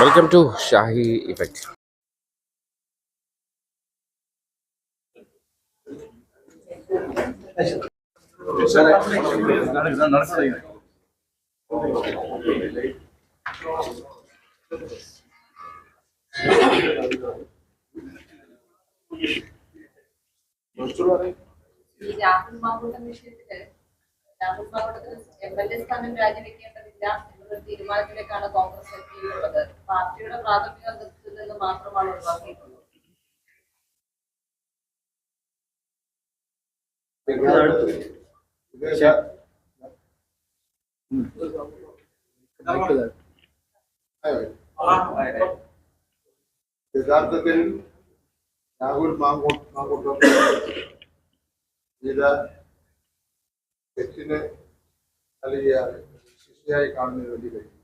Welcome to Shahi effect ഈ രാഹുൽ മാങ്കൂട്ടം വിഷയത്തിൽ രാഹുൽ മാങ്കൂട്ടത്തിന് എം എൽ എ സ്ഥാനം രാജിവെക്കേണ്ടതില്ല എന്നൊരു തീരുമാനത്തിലേക്കാണ് കോൺഗ്രസ് എത്തിയിട്ടുള്ളത്. പാർട്ടിയുടെ പ്രാഥമിക അംഗത്തിൽ നിന്ന് മാത്രമാണ് ഒഴിവാക്കിയിട്ടുള്ളത്. യഥാർത്ഥത്തിൽ രാഹുൽ മാങ്കൂട്ട് മാങ്കൂട്ടം ചെയ്ത തെറ്റിന് നൽകിയ ശിക്ഷയായി കാണുന്നതിന് വേണ്ടി കഴിയും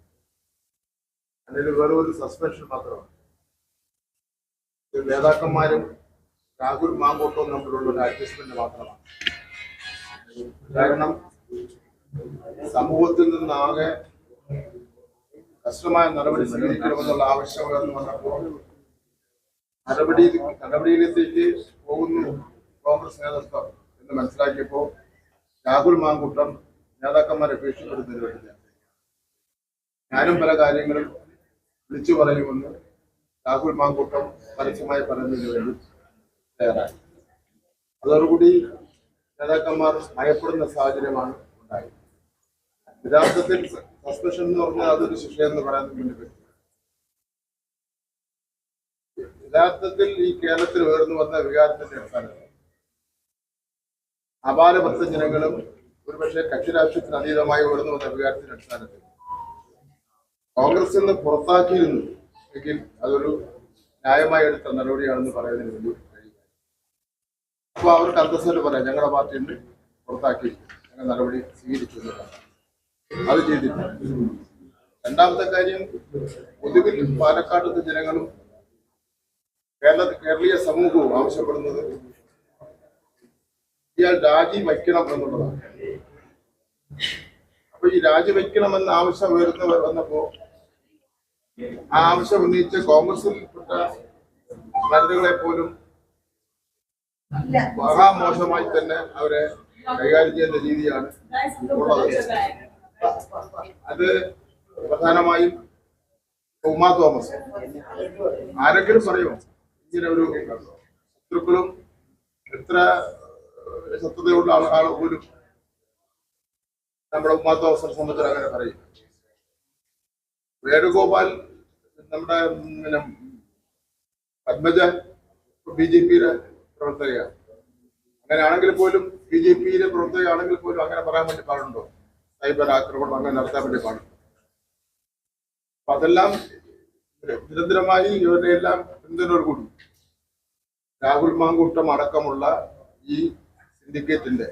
അല്ലെങ്കിൽ വെറും ഒരു സസ്പെൻഷൻ മാത്രമാണ് നേതാക്കന്മാരും രാഹുൽ മാങ്കോട്ടും തമ്മിലുള്ള ഒരു അഡ്ജസ്റ്റ്മെന്റ് മാത്രമാണ്. കാരണം സമൂഹത്തിൽ നിന്നാകെ കഷ്ടമായ നടപടി സ്വീകരിക്കണമെന്നുള്ള ആവശ്യം എന്ന് പറഞ്ഞപ്പോൾ നടപടി നടപടിയിലേക്ക് പോകുന്നു കോൺഗ്രസ് നേതൃത്വം എന്ന് മനസ്സിലാക്കിയപ്പോൾ രാഹുൽ മാങ്കൂട്ടം നേതാക്കന്മാരെ ഭീഷണിപ്പെടുത്തുന്നതിന് വേണ്ടി ഞാനും പല കാര്യങ്ങളും വിളിച്ചു പറയുമെന്ന് രാഹുൽ മാങ്കൂട്ടം പരസ്യമായി പറയുന്നതിന് വേണ്ടി തയ്യാറായി. അതോടുകൂടി നേതാക്കന്മാർ ഭയപ്പെടുന്ന സാഹചര്യമാണ് ഉണ്ടായത്. യഥാർത്ഥത്തിൽ സസ്പെൻഷൻ എന്ന് പറഞ്ഞാൽ അതൊരു ശിക്ഷയെന്ന് പറയാൻ വേണ്ടി യഥാർത്ഥത്തിൽ ഈ കേരളത്തിൽ ഉയർന്നു വന്ന വികാരത്തിന്റെ അടിസ്ഥാനത്തിൽ അപാരപത്ത ജനങ്ങളും ഒരുപക്ഷെ കക്ഷിരാഷ്ട്രീയത്തിന് അതീതമായി ഉയർന്നു വന്ന വികാരത്തിന്റെ അടിസ്ഥാനത്തിൽ കോൺഗ്രസിൽ നിന്ന് പുറത്താക്കിയിരുന്നു. എങ്കിൽ അതൊരു ന്യായമായി എടുത്ത നടപടിയാണെന്ന് പറയുന്നതിന് വേണ്ടി കഴിയും അപ്പൊ അവർക്ക് അന്തസ്സോട് പറയാം ഞങ്ങളുടെ പാർട്ടിയിൽ നിന്ന് പുറത്താക്കി ഞങ്ങൾ നടപടി സ്വീകരിച്ചു അത് ചെയ്തില്ല. രണ്ടാമത്തെ കാര്യം പൊതുവിൽ പാലക്കാട്ടത്തെ ജനങ്ങളും കേരള കേരളീയ സമൂഹവും ആവശ്യപ്പെടുന്നത് ഇയാൾ രാജി വയ്ക്കണം എന്നുള്ളതാണ്. അപ്പൊ ഈ രാജി വയ്ക്കണമെന്ന ആവശ്യം വരുന്നവർ വന്നപ്പോ ആ ആവശ്യം ഉന്നയിച്ച കോൺഗ്രസിൽപ്പെട്ട വനിതകളെ പോലും മഹാമോശമായി തന്നെ അവരെ കൈകാര്യം ചെയ്യുന്ന രീതിയാണ് ഉള്ളത്. അത് പ്രധാനമായും ഉമാ തോമസ്. ആരെങ്കിലും പറയുമോ? ഇങ്ങനെ ഒരു ശത്രുക്കളും എത്ര ശത്രുതയുള്ള ആളുകൾ പോലും നമ്മുടെ ഉമാ തോമസിനെ സംബന്ധിച്ച് അങ്ങനെ പറയും വേണുഗോപാൽ നമ്മുടെ പിന്നെ പത്മജ ബി ജെ പിയുടെ പ്രവർത്തകയാണ്. അങ്ങനെയാണെങ്കിൽ പോലും ബി ജെ പിയിലെ പ്രവർത്തകയാണെങ്കിൽ പോലും അങ്ങനെ പറയാൻ വേണ്ടി പാടുണ്ടോ? സൈബർ ആക്രമണം അങ്ങനെ നടത്താൻ വേണ്ടി പാടുണ്ടോ? അപ്പൊ അതെല്ലാം നിരന്തരമായി ഇവരുടെ എല്ലാം പിന്തുണയോട് രാഹുൽ മാങ്കൂട്ടം അടക്കമുള്ള ഈ സിൻഡിക്കേറ്റിന്റെ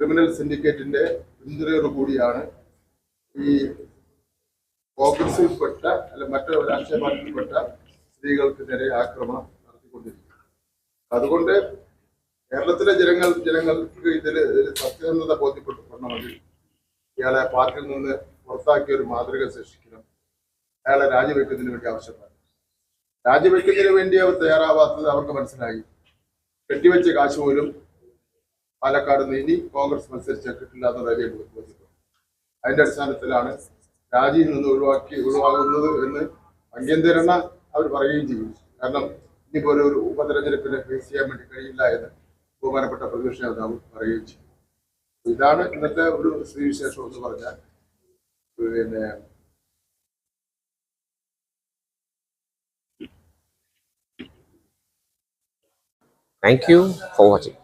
ക്രിമിനൽ സിൻഡിക്കേറ്റിന്റെ പിന്തുണയോട് കൂടിയാണ് ഈ കോൺഗ്രസിൽപ്പെട്ട അല്ല മറ്റൊരു രാഷ്ട്രീയ പാർട്ടിയിൽപ്പെട്ട സ്ത്രീകൾക്ക് നേരെ ആക്രമണം നടത്തിക്കൊണ്ടിരിക്കുന്നു. അതുകൊണ്ട് കേരളത്തിലെ ജനങ്ങൾ ജനങ്ങൾക്ക് ഇതിൽ സത്യസന്ധത ബോധ്യപ്പെടണമെങ്കിൽ ഇയാളെ പാർട്ടിയിൽ നിന്ന് പുറത്താക്കിയ ഒരു മാതൃക സൃഷ്ടിക്കണം. അയാളെ രാജിവെക്കുന്നതിന് വേണ്ടി ആവശ്യപ്പെട്ടു. രാജിവെക്കുന്നതിന് വേണ്ടി അവർ തയ്യാറാവാത്തത് അവർക്ക് മനസ്സിലായി. കെട്ടിവെച്ച കാശ് പോലും പാലക്കാട് ഇനി കോൺഗ്രസ് മത്സരിച്ച കിട്ടില്ല എന്ന കാര്യം ബോധ്യപ്പെട്ടു. അതിന്റെ അടിസ്ഥാനത്തിലാണ് രാജിയിൽ നിന്ന് ഒഴിവാക്കി ഒഴിവാകുന്നത് എന്ന് അന്യന്തരണ അവർ പറയുകയും ചെയ്യും. കാരണം ഇനിയിപ്പോൾ ഒരു ഉപതെരഞ്ഞെടുപ്പിനെ ഫേസ് ചെയ്യാൻ വേണ്ടി കഴിയില്ല എന്ന് ബഹുമാനപ്പെട്ട പ്രതിപക്ഷ നേതാവ് പറയുകയും ചെയ്യും. ഇതാണ് ഇന്നത്തെ ഒരു സ്ത്രീവിശേഷം എന്ന് പറഞ്ഞാൽ പിന്നെ താങ്ക് യു ഫോർ വാച്ചിങ്